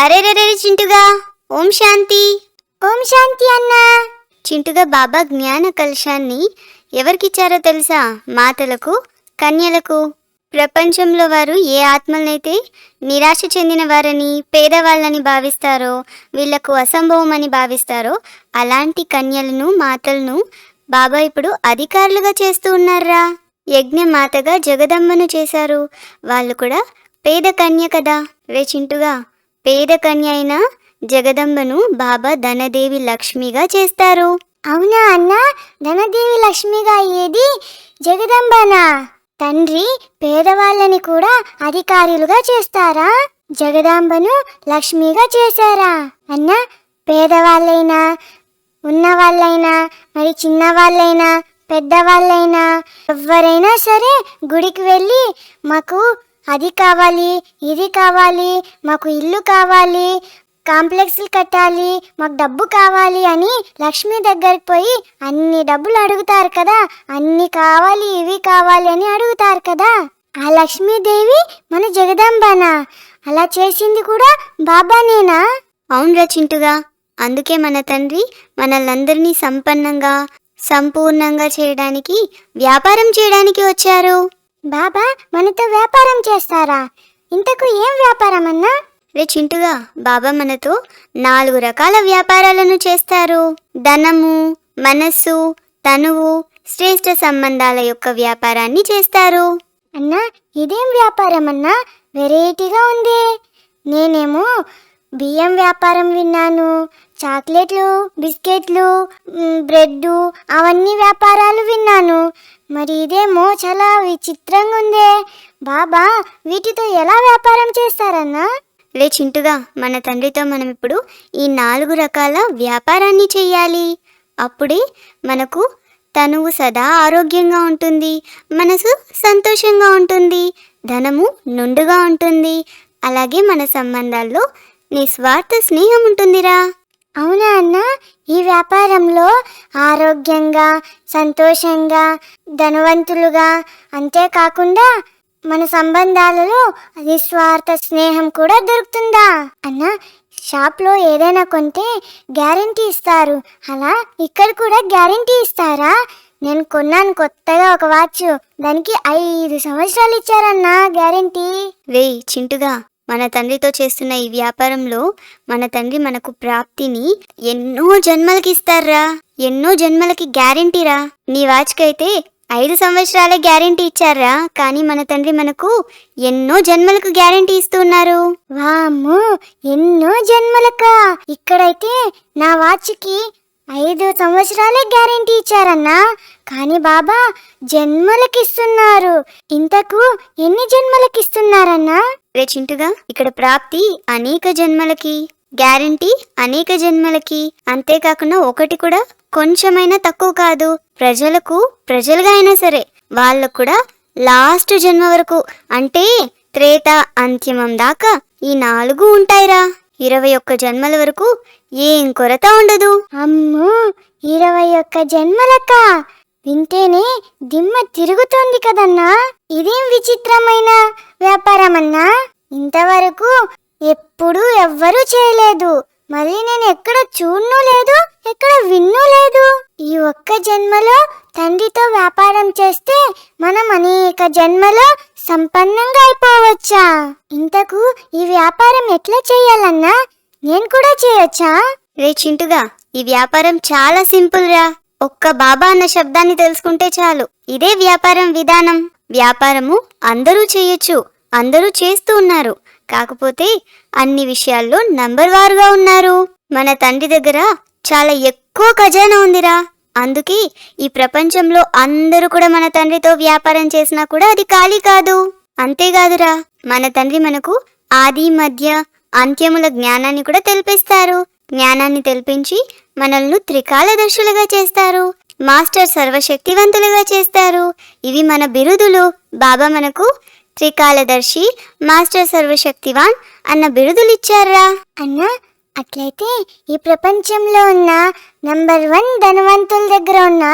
అరే రే చింటుగా. ఓం శాంతి. ఓం శాంతి అన్నా. చింటుగా బాబా జ్ఞాన కలశాన్ని ఎవరికిచ్చారో తెలుసా? మాతలకు కన్యలకు. ప్రపంచంలో వారు ఏ ఆత్మలనైతే నిరాశ చెందిన వారని పేదవాళ్ళని భావిస్తారో వీళ్ళకు అసంభవం అని భావిస్తారో అలాంటి కన్యలను మాతలను బాబా ఇప్పుడు అధికారులుగా చేస్తూ ఉన్నారా? యజ్ఞ మాతగా జగదమ్మను చేశారు. వాళ్ళు కూడా పేద కన్య కదా. రే చింటుగా పేద కన్య అయిన జగదంబను బాబా ధనదేవి లక్ష్మిగా చేస్తారు. అవునా అన్నా? ధనదేవి లక్ష్మిగా అయ్యేది జగదంబనా? తండ్రి పేదవాళ్ళని కూడా అధికారులుగా చేస్తారా? జగదాంబను లక్ష్మిగా చేశారా? అన్నా పేదవాళ్ళైనా ఉన్నవాళ్ళైనా మరి చిన్నవాళ్ళైనా పెద్దవాళ్ళైనా ఎవరైనా సరే గుడికి వెళ్ళి మాకు అది కావాలి ఇది కావాలి మాకు ఇల్లు కావాలి కాంప్లెక్స్లు కట్టాలి మాకు డబ్బు కావాలి అని లక్ష్మి దగ్గరికి పోయి అన్ని డబ్బులు అడుగుతారు కదా అన్ని కావాలి ఇవి కావాలి అని అడుగుతారు కదా. ఆ లక్ష్మీదేవి మన జగదాంబనా? అలా చేసింది కూడా బాబానేనా? అవును చింటుగా అందుకే మన తండ్రి మనల్నందరినీ సంపన్నంగా సంపూర్ణంగా చేయడానికి వ్యాపారం చేయడానికి వచ్చారు. బాబా మనతో వ్యాపారం చేస్తారా? ఇంతకు ఏం వ్యాపారం అన్నా? రే చింటుగా బాబా మనతో నాలుగు రకాల వ్యాపారాలను చేస్తారు. ధనము మనస్సు తనువు శ్రేష్ఠ సంబంధాల యొక్క వ్యాపారాన్ని చేస్తారు. అన్నా ఇదేం వ్యాపారం అన్నా? వెరైటీగా ఉంది. నేనేమో బియ్యం వ్యాపారం విన్నాను. చాక్లెట్లు బిస్కెట్లు బ్రెడ్ అవన్నీ వ్యాపారాలు విన్నాను. మరి ఇదేమో చాలా విచిత్రంగా ఉందే. బాబా వీటితో ఎలా వ్యాపారం చేస్తారన్నా? లే చింటుగా మన తండ్రితో మనం ఇప్పుడు ఈ నాలుగు రకాల వ్యాపారాన్ని చెయ్యాలి. అప్పుడే మనకు తనువు సదా ఆరోగ్యంగా ఉంటుంది మనసు సంతోషంగా ఉంటుంది ధనము నుండుగా ఉంటుంది. అలాగే మన సంబంధాల్లో నిస్వార్థ స్నేహం ఉంటుందిరా. అవునా అన్న? ఈ వ్యాపారంలో ఆరోగ్యంగా సంతోషంగా ధనవంతులుగా అంతేకాకుండా మన సంబంధాలలో నిస్వార్థ స్నేహం కూడా దొరుకుతుందా? అన్న షాప్లో ఏదైనా కొంటే గ్యారంటీ ఇస్తారు. అలా ఇక్కడ కూడా గ్యారంటీ ఇస్తారా? నేను కొన్నాను కొత్తగా ఒక వాచ్. దానికి ఐదు సంవత్సరాలు ఇచ్చారన్నా గ్యారంటీ. రే చింటుగా. మన తండ్రితో చేస్తున్న ఈ వ్యాపారంలో మన తండ్రి మనకు ప్రాప్తిని ఎన్నో జన్మలకి ఇస్తారా ఎన్నో జన్మలకి గ్యారంటీరా. నీ వాచ్కైతే ఐదు సంవత్సరాలే గ్యారెంటీ ఇచ్చారా కానీ మన తండ్రి మనకు ఎన్నో జన్మలకు గ్యారంటీ ఇస్తున్నారు వామ్ ఎన్నో జన్మలకా. ఇక్కడైతే నా వాచ్కి ఐదు సంవత్సరాలే గ్యారెంటీ ఇచ్చారన్నా. కానీ బాబా జన్మలకిస్తున్నారు. ఇంతకు ఎన్ని జన్మలకిస్తున్నారన్నా? రే చింటుగా ఇక్కడ ప్రాప్తి అనేక జన్మలకి గ్యారెంటీ అనేక జన్మలకి. అంతేకాకుండా ఒకటి కూడా కొంచెమైనా తక్కువ కాదు. ప్రజలకు ప్రజలుగా అయినా సరే వాళ్ళకు కూడా లాస్ట్ జన్మ వరకు. అంటే త్రేత అంత్యమం దాకా ఈ నాలుగు ఉంటాయిరా. ఇరవై ఒక్క జన్మల వరకు ఏం కొరత ఉండదు. అమ్మో ఇరవై ఒక్క జన్మలక వింటేనే దిమ్మ తిరుగుతోంది కదన్నా. ఇదేం విచిత్రమైన వ్యాపారమన్నా? ఇంతవరకు ఎప్పుడూ ఎవ్వరూ చేయలేదు. మరి నేను ఎక్కడ చూడను లేదు ఎక్కడ విన్ను లేదు ఈ ఒక్క జన్మలో తండ్రితో వ్యాపారం చేస్తే మనం అనేక జన్మలో సంపన్నంగా అయిపోవచ్చా? ఇంతకు ఈ వ్యాపారం ఎట్లా చేయాలన్నా నేను కూడా చేయొచ్చా? రే చింటుగా ఈ వ్యాపారం చాలా సింపుల్ రా. ఒక్క బాబా అన్న శబ్దాన్ని తెలుసుకుంటే చాలు. ఇదే వ్యాపారం విధానం. వ్యాపారము అందరూ చేయొచ్చు అందరూ చేస్తూ ఉన్నారు. కాకపోతే అన్ని విషయాల్లో నంబర్ వారుగా ఉన్నారు. మన తండ్రి దగ్గర చాలా ఎక్కువ ఖజానా ఉందిరా. అందుకే ఈ ప్రపంచంలో అందరూ కూడా మన తండ్రితో వ్యాపారం చేసినా కూడా అది ఖాళీ కాదు. అంతేకాదురా మన తండ్రి మనకు ఆది మధ్య అంత్యముల జ్ఞానాన్ని కూడా తెలిపిస్తారు. జ్ఞానాన్ని తెలిపించి మనల్ని త్రికాలదర్శులుగా చేస్తారు. మాస్టర్ సర్వశక్తివంతులుగా చేస్తారు. ఇవి మన బిరుదులు. బాబా మనకు త్రికాలదర్శి మాస్టర్ సర్వశక్తివాన్ అన్న బిరుదులు ఇచ్చారా అన్నా అట్లయితే ఈ ప్రపంచంలో ఉన్న నంబర్ వన్ ధనవంతుల దగ్గర ఉన్న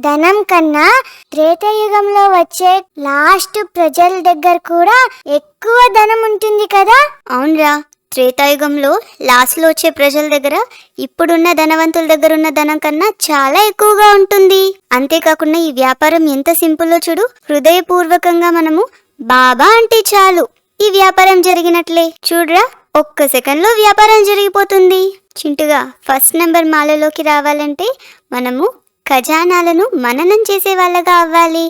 ధనం కన్నా త్రేతయుగంలో వచ్చే లాస్ట్ ప్రజల దగ్గర కూడా ఎక్కువ ధనం ఉంటుంది కదా? అవునరా. త్రేతాయుగంలో లాస్ట్లో వచ్చే ప్రజల దగ్గర ఇప్పుడున్న ధనవంతుల దగ్గర ఉన్న ధనం కన్నా చాలా ఎక్కువగా ఉంటుంది. అంతేకాకుండా ఈ వ్యాపారం ఎంత సింపుల్లో చూడు హృదయపూర్వకంగా మనము బాబా అంటే చాలు. ఈ వ్యాపారం జరిగినట్లే. చూడరా ఒక్క సెకండ్లో వ్యాపారం జరిగిపోతుంది. చింటుగా ఫస్ట్ నెంబర్ మాలలోకి రావాలంటే మనము ఖజానాలను మననం చేసే వాళ్ళగా అవ్వాలి.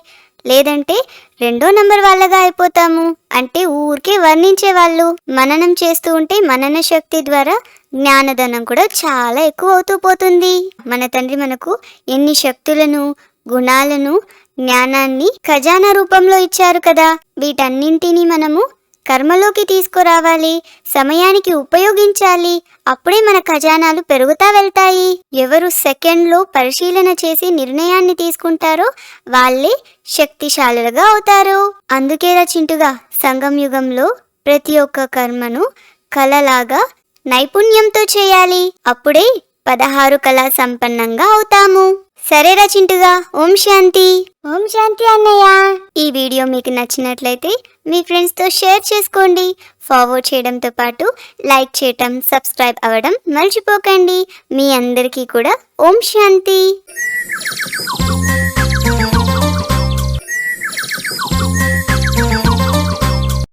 లేదంటే రెండో నంబర్ వాళ్ళగా అయిపోతాము. అంటే ఊరికే వర్ణించే వాళ్ళు మననం చేస్తూ ఉంటే మనన శక్తి ద్వారా జ్ఞానధనం కూడా చాలా ఎక్కువ అవుతూ పోతుంది. మన తండ్రి మనకు ఎన్ని శక్తులను గుణాలను జ్ఞానాన్ని ఖజానా రూపంలో ఇచ్చారు కదా. వీటన్నింటినీ మనము కర్మలోకి తీసుకురావాలి సమయానికి ఉపయోగించాలి. అప్పుడే మన ఖజానాలు పెరుగుతా వెళ్తాయి. ఎవరు సెకండ్లో పరిశీలన చేసి నిర్ణయాన్ని తీసుకుంటారో వాళ్ళే శక్తిశాలులుగా అవుతారు. అందుకే చింటుగా సంగం యుగంలో ప్రతి ఒక్క కర్మను కళలాగా నైపుణ్యంతో చేయాలి. అప్పుడే పదహారు కళా సంపన్నంగా అవుతాము. సరేరా చింటుగా ఓం శాంతి. ఓం శాంతి అన్నయ్య. ఈ వీడియో మీకు నచ్చినట్లయితే మీ ఫ్రెండ్స్తో షేర్ చేసుకోండి. ఫార్వర్డ్ చేయడంతో పాటు లైక్ చేయటం సబ్స్క్రైబ్ అవ్వడం మర్చిపోకండి. మీ అందరికీ కూడా ఓం శాంతి.